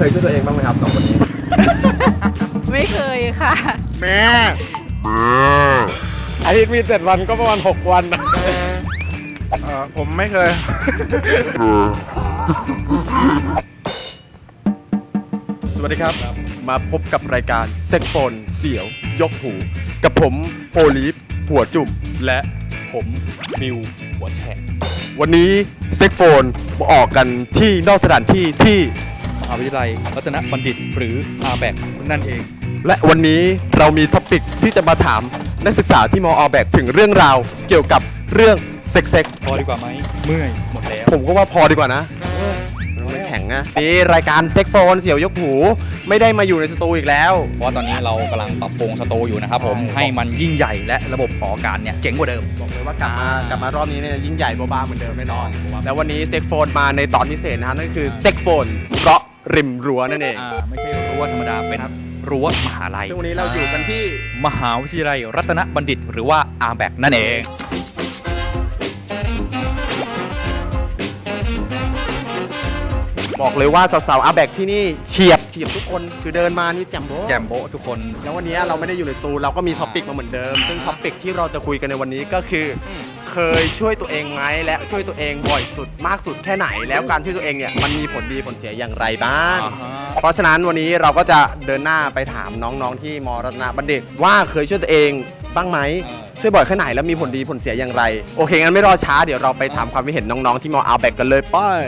เคยช่วยตัวเองบ้างไหมครับสองคนนี้ไม่เคยค่ะ แม่อาทิตย์มีเจ็ดวันก็ประมาณหกวันนะเออผมไม่เคย สวัสดีครับ มาพบกับรายการเซ็ตโฟนเสียว ยกหู กับผมโอลิฟหัวจุ่ม และผมมิวหัวแฉกวันนี้เซ็กโฟนมาออกกันที่นอกสถานที่ที่ม หาวิทยาลัยรัตนบัณฑิต หรืออาแบกนั่นเอง และวันนี้เรามีท็อปิกที่จะมาถามนักศึกษาที่มออแบกถึงเรื่องราวเกี่ยวกับเรื่องเซ็กเซ็กพอดีกว่าไหมเมื่อยหมดแล้วผมก็ว่าพอดีกว่านะไม่แข็งนะนี่รายการเซ็กโฟนเสียวยกหูไม่ได้มาอยู่ในสตูอีกแล้ว เพราะว่าตอนนี้เรากำลังปรับปรุงสตูอยู่นะครับผมใช่ให้มันยิ่งใหญ่และระบบออกอากาศเนี่ยเจ๋งกว่าเดิมบอกเลยว่ากลับมาอ่ากลับมารอบนี้เนี่ยยิ่งใหญ่บ้าๆเหมือนเดิมแน่นอนครับแล้ววันนี้เซ็กโฟนมาในตอนพิเศษนะฮะนั่นคือเซ็กโฟนเพราะ ริมรั้วนั่นเอง อ่าไม่ใช่รั้วธรรมดาเป็นรั้วมหาลัย ซึ่งวันนี้เราอยู่กันที่ มหาวิทยาลัยรัตนบัณฑิต หรือว่าอาแบกนั่นเอง บอกเลยว่าสาวๆอาแบกที่นี่เฉียบเฉียบทุกคนคือเดินมานี่แจ่มโบ้แจมโบะทุกคน แล้ววันนี้เราไม่ได้อยู่ในสตูเราก็มีท็อปิกมาเหมือนเดิม ซึ่งท็อปิกที่เราจะคุยกันในวันนี้ก็คือ เคยช่วยตัวเองไหมและช่วยตัวเองบ่อยสุดมากสุดแค่ไหน แล้วการช่วยตัวเองเนี่ยมันมีผลดีผลเสียอย่างไรบ้าง อ่าฮะ เพราะฉะนั้นวันนี้เราก็จะเดินหน้าไปถามน้องๆที่มรัตนบัณฑิตว่าเคยช่วยตัวเองบ้างไหมเออช่วยบ่อยแค่ไหนแล้วมีผลดีผลเสียอย่างไร โอเคงั้นไม่รอช้าเดี๋ยวเราไปถามความคิดเห็นน้องๆที่มอาแบกกันเลยไป้าย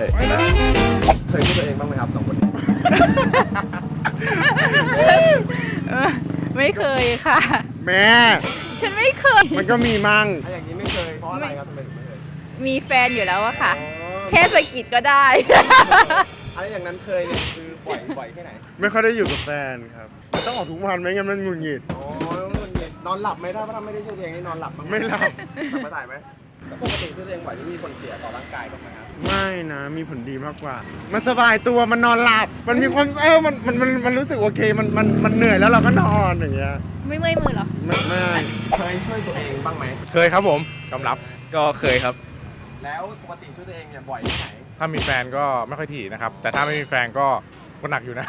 เคยช่วยตัวเองบ้างไหมครับสองคนนี้เออไม่เคยค่ะ แม่ ฉันไม่เคย มันก็มีมั่งถ้าอย่างนี้ ไม่เคยเพราะอะไรครับทำไมถึงไม่เคยมีแฟนอยู่แล้วอะค่ะ แค่สะกิดก็ได้ อะไรอย่างนั้นเคยเนี่ยคือบ่อยบ่อยแค่ไหนไม่ค่อยได้อยู่กับแฟนครับมันต้องออกทุกวันไม่งั้นมันหงุดหงิด อ๋อนอนหลับไหมถ้าถ้าไม่ได้ช่วยตัวเองนี่นอนหลับบ้างไม่หลับ หลับมาถ่ายไหมแล้วปกติช่วยตัวเองบ่อยนี่มีผลเสียต่อร่างกายบ้างไหมครับไม่นะมีผลดีมากกว่า มันสบายตัวมันนอนหลับ มันมีความเออมันมันมันมันรู้สึกโอเคมันมันมันเหนื่อยแล้วเราก็นอนอย่างเงี้ย ไม่เมื่อยมือเหรอ ไม่ไม่เคยช่วยตัวเองบ้างไหม เคยครับผมยอมรับ ก็เคยครับ แล้วปกติช่วยตัวเองเนี่ยบ่อยแค่ไหนถ้ามีแฟนก็ไม่ค่อยถี่นะครับ แต่ถ้าไม่มีแฟนก็ก็หนักอยู่นะ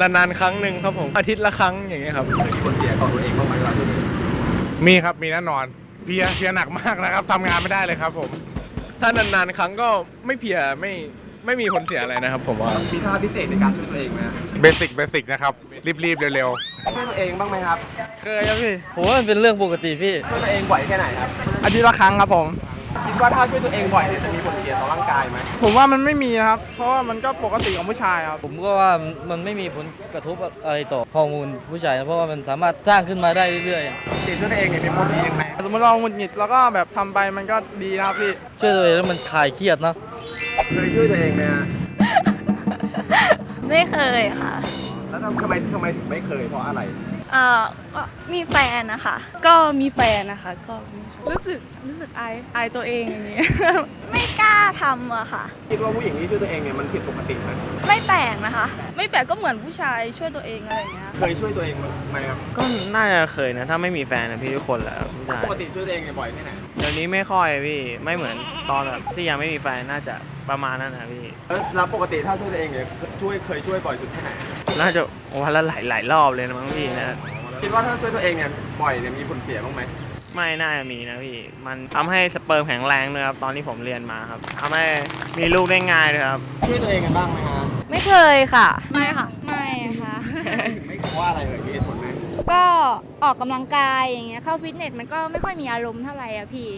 นานๆ ครั้งหนึ่งครับผม อาทิตย์ละครั้งอย่างเงี้ยครับ เคยมีผลเสียต่อตัวเองบ้างไหมเวลาช่วยตัวเองมีครับมีแน่นอนเพลียเพลียหนักมากนะครับทำงานไม่ได้เลยครับผม ถ้านานๆ ครั้งก็ไม่เพลียไม่ไม่มีผลเสียอะไรนะครับ ผมว่า มีท่าพิเศษในการช่วยตัวเองไหมเบสิกเบสิกนะครับรีบๆเร็ว ช่วยตัวเองบ้างไหมครับๆเคยครับพี่ผมว่ามันเป็นเรื่องปกติพี่ช่วยตัวเองบ่อยแค่ไหนครับ อาทิตย์ละครั้งครับผม คิดว่าถ้าช่วยตัวเองบ่อยเนี่ยจะมีผลเสียต่อร่างกายไหมผมว่ามันไม่มีนะครับ เพราะว่ามันก็ปกติของผู้ชายครับ ผมก็ว่ามันไม่มีผลกระทบอะไรต่อฮอร์โมนผู้ชายนะเพราะว่ามันสามารถสร้างขึ้นมาได้เรื่อยติดช่วยตัวเองเนี่ยมีผลดียังไงสมมติเราหงุดหงิดแล้วก็แบบทำไปมันก็ดีนะครับพี่ ๆช่วยตัวเองแล้วมันคลายเครียดเนอะเคยช่วยตัวเองไหมฮะไม่เคยค่ะ แล้วทำทำไมทำไมถึงไม่เคยเพราะอะไร เอ่อก็มีแฟนนะคะ ก็มีแฟนนะคะ ก็รู้สึกรู้สึกอายอายตัวเองอย่างนี้ ไม่กล้าทำอะค่ะ คิดว่าผู้หญิงที่ช่วยตัวเองเนี่ยมันผิดปกติไหมไม่แปลกนะคะ ไม่แปลกก็เหมือนผู้ชายช่วยตัวเองอะไรอย่างเงี้ย เคยช่วยตัวเองไหมครับก็น่าจะเคยนะ ถ้าไม่มีแฟนนะพี่ทุกคนแหละผู้ชายปกติช่วยตัวเองเนี่ยบ่อยแค่ไหนเดี๋ยวนี้ไม่ค่อยพี่ไม่เหมือนตอนแบบที่ยังไม่มีแฟนน่าจะประมาณนั้นนะพี่เอ้ยแล้วปกติถ้าช่วยตัวเองเนี่ยช่วยเคยช่วยบ่อยสุดแค่ไหน น่าจะวันละหลายหลายรอบเลยนะมั้งพี่นะคิดว่าถ้าช่วยตัวเองเนี่ยบ่อยเนี่ยมีผลเสียบ้างไหมไม่น่าจะมีนะพี่ มันทำให้สเปิร์มแข็งแรงด้วยครับตอนที่ผมเรียนมาครับทำให้มีลูกได้ง่ายด้วยครับช่วยตัวเองกันบ้างไหมฮะไม่เคยค่ะ ไม่ค่ะ ไม่ค่ะถึงไม่เพราะอะไรเลยมีเหตุผลไหมก็ออกกำลังกายอย่างเงี้ยเข้าฟิตเนสมันก็ไม่ค่อยมีอารมณ์เท่าไหร่อะพี่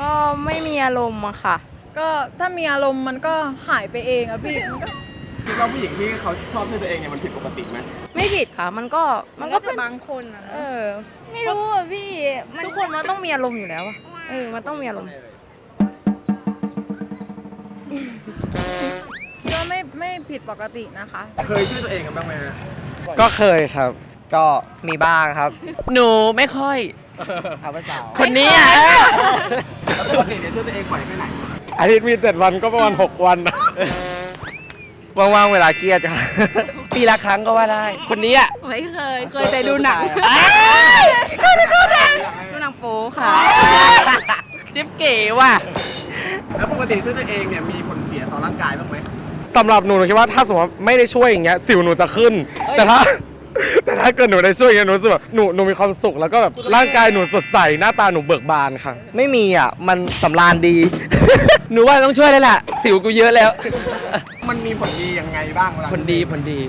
ก็ไม่มีอารมณ์อะค่ะ ก็ถ้ามีอารมณ์มันก็หายไปเองอะพี่มันก็ คิดว่าผู้หญิงที่เขาชอบช่วยตัวเองเนี่ยมันผิดปกติไหมไม่ผิดค่ะ มันก็มัมันนก็ก็เป็เป็นนบางคนอะเอนะอไม่รู้อะพี่มันทุกคนมันต้องมีอารมณ์อยู่แล้วอะเออ มันต้องมีอารมณ์ คิดว่าไม่ไม่ผิดปกตินะคะ เคยช่วยตัวเองกันบ้างไหมฮะก็เคยครับ ก็มีบ้างครับ หนูไม่ค่อย เอาไปสาวคนนี้อะแล้วปกติเนี่ยช่วยตัวเองบ่อยแค่ไหนอาทิตย์มีเจ็ดวันก็ประมาณหกวันนะ ว่างๆเวลาเครียดจะปีละครั้งก็ว่าได้ คนนี้อะไม่เคย เคยแต่ดูหนังดูหนังโป๊ค่ะ จิ๊บเก๋ว่ะ แล้วปกติช่วยตัวเองเนี่ยมีผลเสียต่อร่างกายบ้างไหมสำหรับหนูหนูคิดว่าถ้าสมมติว่าไม่ได้ช่วยอย่างเงี้ยสิวหนูจะขึ้น แต่ถ้า แต่ถ้าเกิดหนูได้ช่วยอย่างเงี้ยหนูรู้สึกแบบหนูหนูมีความสุขแล้วก็แบบร่างกายหนูสดใสหน้าตาหนูเบิกบานค่ะ ไม่มีอะ มันสำราญดี หนูว่าต้องช่วยเลยแหละสิวกูเยอะแล้ว มันมีผลดียังไงบ้างเวลาผลดี ผลดี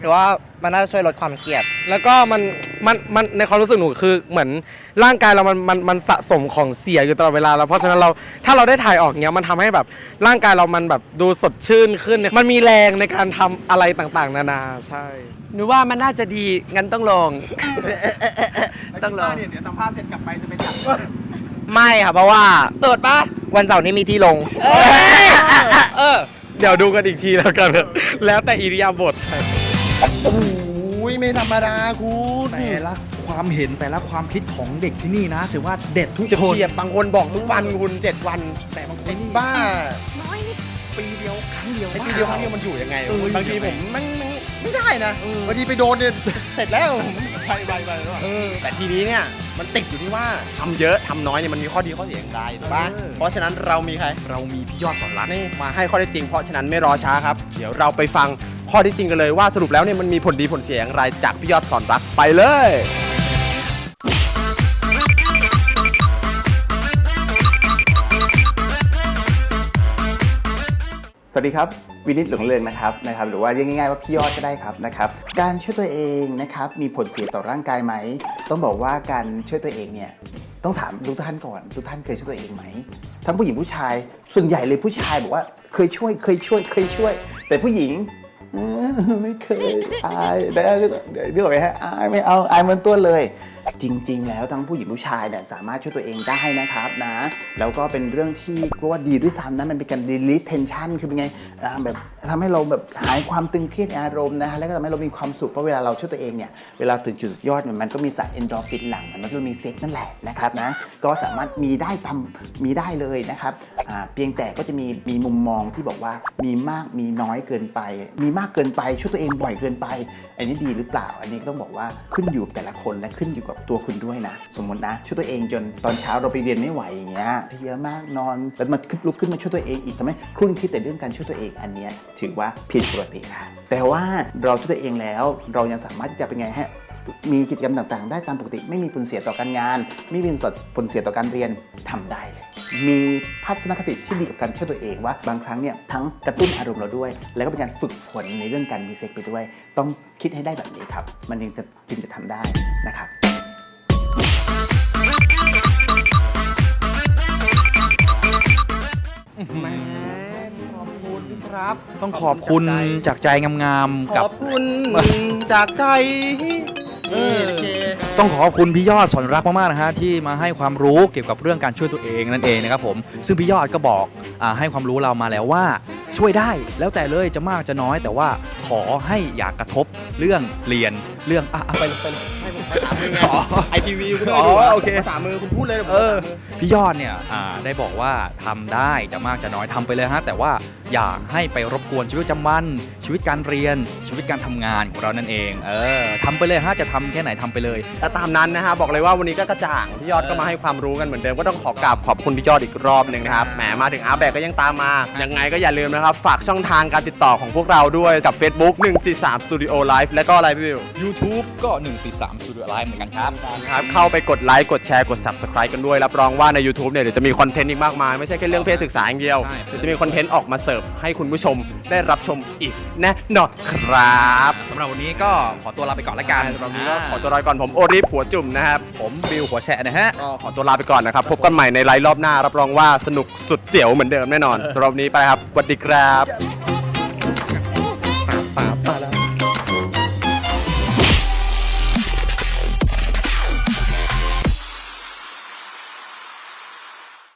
หรือว่ามันน่าจะช่วยลดความเครียด แล้วก็มันมันมันในความรู้สึกหนูคือเหมือนร่างกายเรามันมันมันสะสมของเสียอยู่ตลอดเวลาแล้วเพราะฉะนั้นเราถ้าเราได้ถ่ายออกเงี้ยมันทำให้แบบร่างกายเรามันแบบดูสดชื่นขึ้นมันมีแรงในการทำอะไรต่างๆ นานาใช่ หนูว่ามันน่าจะดีงั้นต้องลองต้องลองเนี่ยเดี๋ยวสัมภาษณ์เสร็จกลับไปจะไปจับไม่ค่ะเพราะว่าโสดปะวันเสาร์นี้มีที่ลง เออ เดี๋ยวดูกันอีกทีแล้วกันแล้วแต่อิริยาบถโอ้ยไม่ธรรมดาคุณแต่ละความเห็นแต่ละความคิดของเด็กที่นี่นะถือว่าเด็ดทุกจะคนเฉียบบางคนบอกทุกวันคุณเจ็ดวัน แต่บางคนนี่บ้าน้อยนิดปีเดียวครั้งเดียวไอ้ปีเดียวครั้งเดียวมันอยู่ยังไงเออบางทีอยู่ผยังมไงมันมัน ไม่ได้นะบางทีไปโดนเนี่ย เสร็จแล้วไปไปไปแล้วอะแต่ทีนี้เนี่ยมันติดอยู่ที่ว่าทำเยอะทำน้อยเนี่ยมันมีข้อดีข้อเสียอย่างไรถูกปะเพราะฉะนั้นเรามีใคร เรามีพี่ยอดสอนรักนี่มาให้ข้อได้จริงเพราะฉะนั้นไม่รอช้าครับ เดี๋ยวเราไปฟังข้อที่จริงกันเลยว่าสรุปแล้วเนี่ยมันมีผลดีผลเสียอย่างไรจากพี่ยอดสอนรักไปเลย วัสดีครับวินิตหลงเรืองนะครับนะครับหรือว่าเรียกง่ายๆว่าพี่ยอดก็ได้ครับนะครับการช่วยตัวเองนะครับมีผลเสียต่อร่างกายไหม ต้องบอกว่าการช่วยตัวเองเนี่ยต้องถามทุกท่านก่อนทุกท่านเคยช่วยตัวเองไหมทั้งผู้หญิงผู้ชายส่วนใหญ่เลยผู้ชายบอกว่าเคยช่วยเคยช่วยเคยช่วย แต่ผู้หญิงไม่เคยอายได้เรื่องเดี๋ยวเรื่องไหมฮะอายไม่เอาอายเหมันตัวเลย จริง ๆ แล้วทั้งผู้หญิงผู้ชายเนี่ยสามารถช่วยตัวเองได้นะครับนะ แล้วก็เป็นเรื่องที่ก็ว่าดีด้วยซ้ำนะมันเป็นการ release tension คือเป็นไงอ่าแบบทำให้เราแบบหายความตึงเครียดอารมณ์นะฮะแล้วก็ทำให้เรามีความสุขเพราะเวลาเราช่วยตัวเองเนี่ยเวลาถึงจุดสุดยอดเนี่ยมันก็มีสารเอนโดรฟินหลั่งมันก็มีเซ็กนั่นแหละนะครับนะก็สามารถมีได้ทำมีได้เลยนะครับอ่าเพียงแต่ก็จะมีมีมุมมองที่บอกว่ามีมากมีน้อยเกินไป มีมากเกินไปช่วยตัวเองบ่อยเกินไป อันนี้ดีหรือเปล่า อันนี้ก็ต้องบอกว่าขึ้นอยู่กับแต่ละคนและขึ้นอยู่กับตัวคุณด้วยนะ สมมตินะ ช่วยตัวเองจนตอนเช้าเราไปเรียนไม่ไหวอย่างเงี้ยเพลียมากนอนแล้วมาขึ้นลุกขึ้นมาช่วยตัวเองอีกทำให้ครุ่นคิดแต่เรื่องการช่วยตัวเองอันเนี้ยถือว่าผิดปกติค่ะแต่ว่าเราช่วยตัวเองแล้วเรายังสามารถที่จะเป็นไงฮะมีกิจกรรมต่างๆ ได้ตามปกติ ไม่มีผลเสียต่อการงาน ไม่มีผลเสียต่อการเรียนทำได้เลย มีทัศนคติที่ดีกับการช่วยตัวเองว่าบางครั้งเนี่ยทั้งกระตุ้นอารมณ์เราด้วย แล้วก็เป็นการฝึกฝนในเรื่องการมีเซ็กไปด้วย ต้องคิดให้ได้แบบนี้ครับ มันจึงจะจึงจะทำได้นะครับ ต้องขอบคุณจากใจงามขๆกับ อบคุณจากใจเออต้องขอขอบคุณพี่ยอดสอนรักมากๆนะฮะที่มาให้ความรู้เกี่ยวกับเรื่องการช่วยตัวเองนั่นเองนะครับผมซึ่งพี่ยอดก็บอกอาให้ความรู้เรามาแล้วว่า ช่วยได้แล้วแต่เลยจะมากจะน้อย แต่ว่าขอให้อย่ากระทบเรื่องเรียนเรื่องอะอะไปเลยไปเลย ให้ผมภาษามือไงอ๋อไอทีวีคุณอ๋อไม่ดูนะโอเค ภาษามือคุณพูดเลยผมเออภาษามือ พี่ยอดเนี่ยอ่าได้บอกว่าทำได้จะมากจะน้อยทำไปเลยฮะแต่ว่าอย่าให้ไปรบกวนชีวิตประจำวัน ชีวิตการเรียน ชีวิตการทำงานของเรานั่นเอง เออทำไปเลยฮะจะทำแค่ไหนทำไปเลย และตามนั้นนะฮะบอกเลยว่าวันนี้ก็กระจ่างพี่ยอดก็มาให้ความรู้กันเหมือนเดิมก็ต้องขอกราบขอบคุณพี่ยอดอีกรอบหนึ่งนะครับแหมมาถึงอาแบกก็ยังตามมา ยังไงก็อย่าลืมนะครับ ฝากช่องทางการติดต่อของพวกเราด้วยกับ Facebook 143 Studio Live และก็อะไรพี่วิว YouTube ก็143 Studio Live เหมือนกันครับ ครับเข้าไปกดไลค์กดแชร์กด Subscribe กันด้วย รับรองว่าใน YouTube เนี่ยเดี๋ยวจะมีคอนเทนต์อีกมากมาย ไม่ใช่แค่เรื่องเพศศึกษาอย่างเดียวใช่ เดี๋ยวจะมีคอนเทนต์ออกมาเสิร์ฟให้คุณผู้ชมได้รับชมอีกแน่นอนครับสำหรับวันนี้ก็ขอตัวลาไปก่อนละกันสำหรับวันนี้ก็ขอตัวลาไปก่อนผมโอริฟหัวจุ่มนะครับผมบิวหัวแฉะนะฮะ ก็ขอตัวลาไปก่อนนะครับ พบกันใหม่ในไลฟ์รอบหน้า รับรองว่าสนุกสุดเสียวเหมือนเดิมแน่นอนสำหรับวันนี้ไปครับสวัสดีครับ